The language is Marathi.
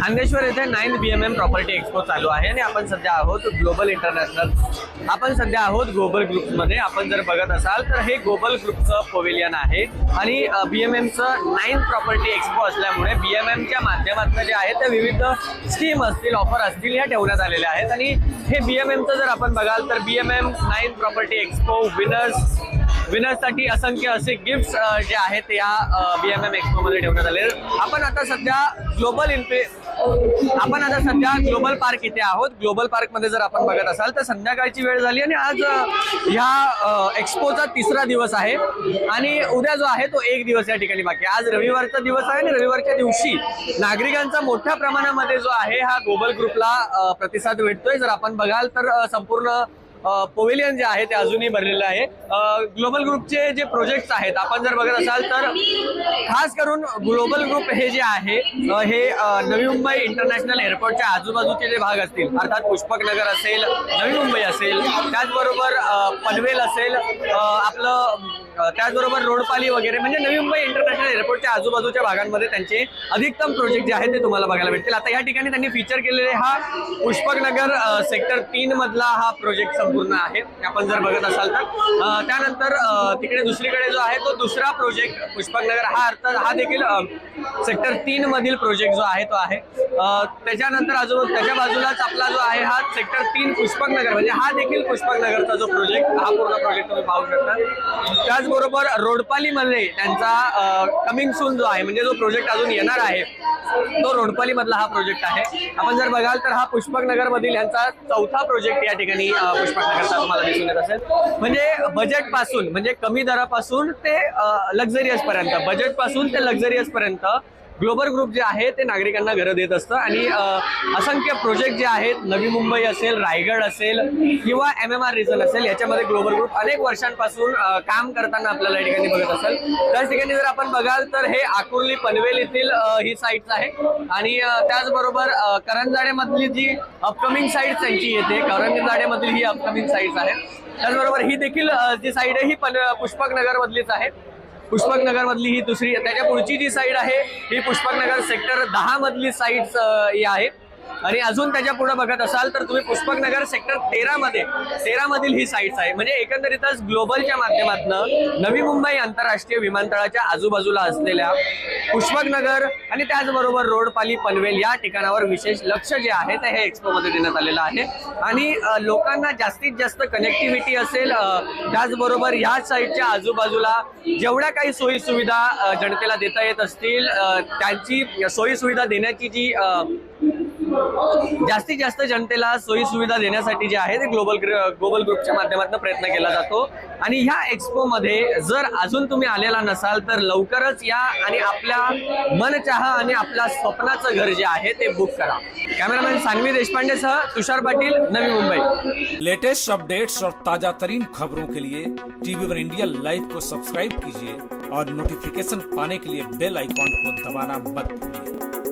खांदेश्वर येथे nine B M M property expo चालू आहे आणि आपण सध्या आहोत ग्लोबल इंटरनॅशनल आपण सध्या आहोत ग्लोबल ग्रुपमध्ये आपण जर बघत असाल तर हे ग्लोबल ग्रुपचं पोविलियन आहे आणि बी एम एमचं नाईन प्रॉपर्टी एक्सपो असल्यामुळे बी एम एमच्या माध्यमातून जे आहे ते विविध स्कीम असतील ऑफर असतील ह्या ठेवण्यात आलेल्या आहेत. आणि हे बी एम एमचं जर आपण बघाल तर B M M nine property expo winners विनर्ससाठी असंख्य असे गिफ्ट्स जे आहेत या बी एम एम एक्सपोमध्ये ठेवण्यात आले आहेत. आपण आता सध्या ग्लोबल इन्फे आपण आता सध्या ग्लोबल पार्क इथे आहोत. ग्लोबल पार्कमध्ये जर आपण बघत असाल तर संध्याकाळची वेळ झाली आणि आज ह्या एक्सपोचा तिसरा दिवस आहे. आणि उद्या जो आहे तो एक दिवस या ठिकाणी बाकी आज रविवारचा दिवस आहे आणि रविवारच्या दिवशी नागरिकांचा मोठ्या प्रमाणामध्ये जो आहे हा ग्लोबल ग्रुपला प्रतिसाद भेटतोय. जर आपण बघाल तर संपूर्ण पोवेलियन जे आहे ते अजूनही भरलेलं आहे. ग्लोबल ग्रुपचे जे प्रोजेक्ट्स आहेत आपण जर बघत असाल तर खास करून ग्लोबल ग्रुप हे जे आहे हे नवी मुंबई इंटरनॅशनल एअरपोर्टच्या आजूबाजूचे जे भाग असतील अर्थात पुष्पक नगर असेल नवी मुंबई असेल त्याचबरोबर पनवेल असेल आपलं त्याचबरोबर रोडपाली वगैरे म्हणजे नवी मुंबई इंटरनॅशनल एअरपोर्टच्या आजूबाजूच्या भागांमध्ये त्यांचे अधिकतम प्रोजेक्ट जे आहेत ते तुम्हाला बघायला भेटतील. आता या ठिकाणी त्यांनी फीचर केलेले हा पुष्पकनगर सेक्टर तीन मधला हा प्रोजेक्ट संपूर्ण आहे. आपण जर बघत असाल तर. त्यानंतर तिकडे दुसरीकडे जो आहे तो दुसरा प्रोजेक्ट पुष्पकनगर हा अर्थ हा देखील सेक्टर तीन मधील प्रोजेक्ट जो आहे तो आहे. त्याच्यानंतर अजून त्याच्या बाजूलाच आपला जो आहे हा सेक्टर तीन पुष्पकनगर म्हणजे हा देखील पुष्पकनगरचा जो प्रोजेक्ट हा पूर्ण प्रोजेक्ट तुम्ही पाहू शकता. त्याचबरोबर रोडपालीमध्ये त्यांचा कमिंग सून जो आहे म्हणजे जो प्रोजेक्ट अजून येणार आहे तो रोडपालीमधला हा प्रोजेक्ट आहे. आपण जर बघाल तर हा पुष्पक नगरमधील यांचा चौथा प्रोजेक्ट या ठिकाणी अ, पुष्पक नगरचा तुम्हाला दिसून येत असेल. म्हणजे बजेटपासून म्हणजे कमी दरापासून ते लक्झरियस पर्यंत ते लक्झरियस पर्यंत ग्लोबल ग्रुप जे आहे ते नागरिकांना घरं देत असतं. आणि असंख्य प्रोजेक्ट जे आहेत नवी मुंबई असेल रायगड असेल किंवा एम एम आर रिजन असेल याच्यामध्ये ग्लोबल ग्रुप अनेक वर्षांपासून काम करताना आपल्याला या ठिकाणी बघत असेल. त्याच ठिकाणी जर आपण बघाल तर हे आकुर्ली पनवेल येथील ही साईट्स आहे. आणि त्याचबरोबर करंजाड्यामधली जी अपकमिंग साईट्स त्यांची येते करंजाड्यामधली ही अपकमिंग साईट्स आहे. त्याचबरोबर ही देखील जी साईड आहे ही पन पुष्पक नगरमधलीच आहे. पुष्पक नगर मधली ही दुसरी त्याच्या पुढची जी साईड आहे ही पुष्पक नगर सेक्टर दहा मधली साईड ही आहे. आणि अजून त्याच्या पुढे बघत असाल तर तुम्ही पुष्पक नगर सेक्टर तेरा मध्ये तेरा मधील ही साईट्स आहे. म्हणजे एकंदरीतच ग्लोबलच्या माध्यमातून नवी मुंबई आंतरराष्ट्रीय विमानतळाच्या आजूबाजूला असलेल्या पुष्पकनगर आणि त्याचबरोबर रोडपाली पनवेल या ठिकाणावर विशेष लक्ष जे आहे ते हे एक्सपोमध्ये देण्यात आलेलं आहे. आणि लोकांना जास्तीत जास्त कनेक्टिव्हिटी असेल त्याचबरोबर ह्या साईडच्या आजूबाजूला जेवढ्या काही सोयी सुविधा जनतेला देता येत असतील त्यांची सोयी सुविधा देण्याची जी जास्तीत जास्त जनतेला सोयी सुविधा देण्यासाठी जे आहे ते ग्लोबल ग्लोबल ग्रुपच्या माध्यमातून प्रयत्न केला जातो. आणि ह्या एक्सपो मध्ये जर अजून तुम्ही आलेला नसाल तर लवकरच या आणि आपल्या मनचाह आणि आपल्या स्वप्नाचं घर जे आहे ते बुक करा. कॅमेरामॅन सानवी देशपांडेसह तुषार पाटील नवी मुंबई. लेटेस्ट अपडेट्स और ताजा तरीन खबरों के लिए टीवी वन इंडिया लाइव को सब्सक्राइब कीजिए और नोटिफिकेशन पाने के लिए बेल आइकॉन को दबाना मत भूलिए।